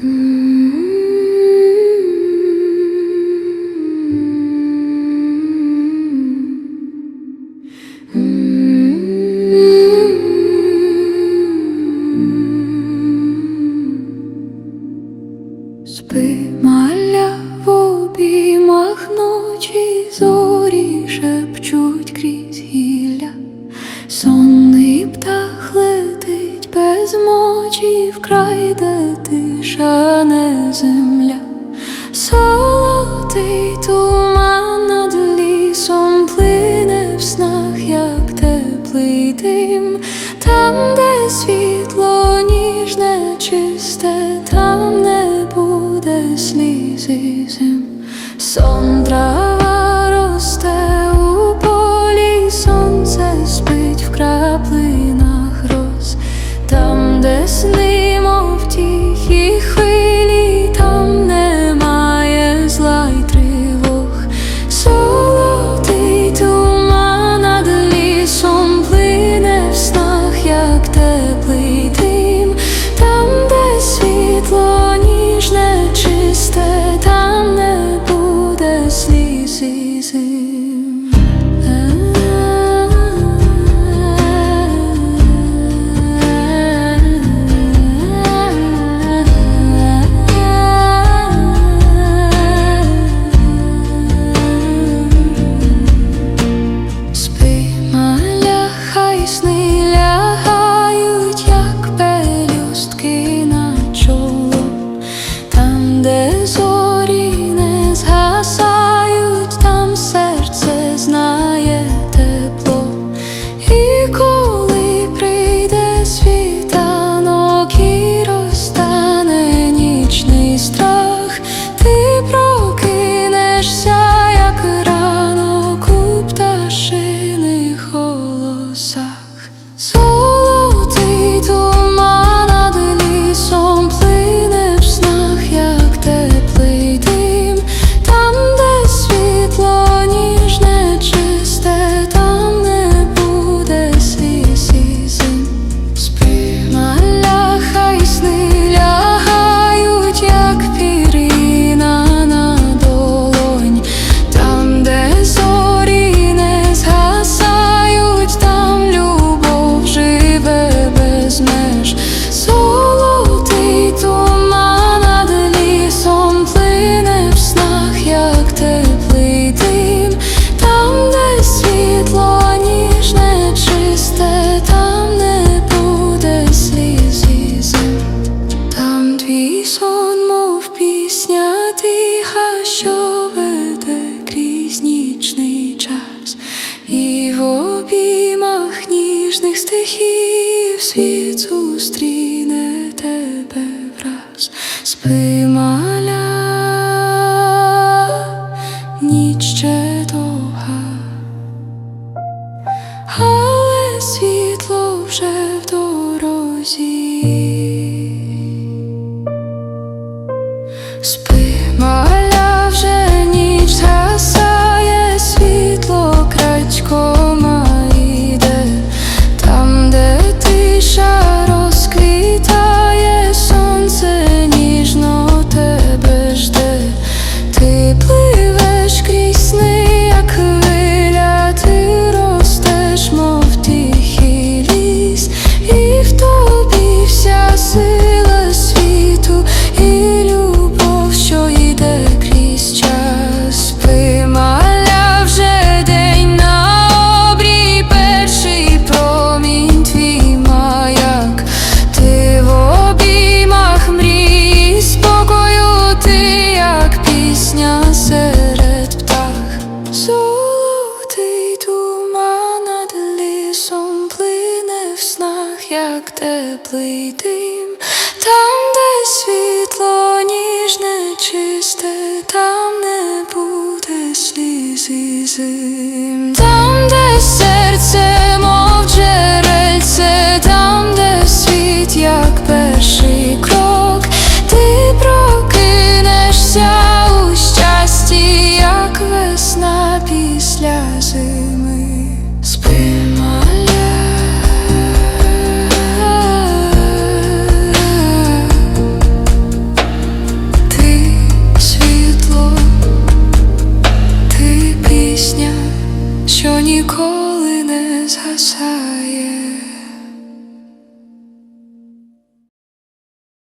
Hmm. тиша не земля, солодий туман над лісом плине в снах, як теплий дим, там, де світло ніжне, чисте, там не буде сліз і зим. Сон смішний. в обіймах ніжних стихів світ зустріне тебе враз спи. як теплий дим, там, де світло ніжне, чисте, там не буде сліз і зим. Ніколи не згасає.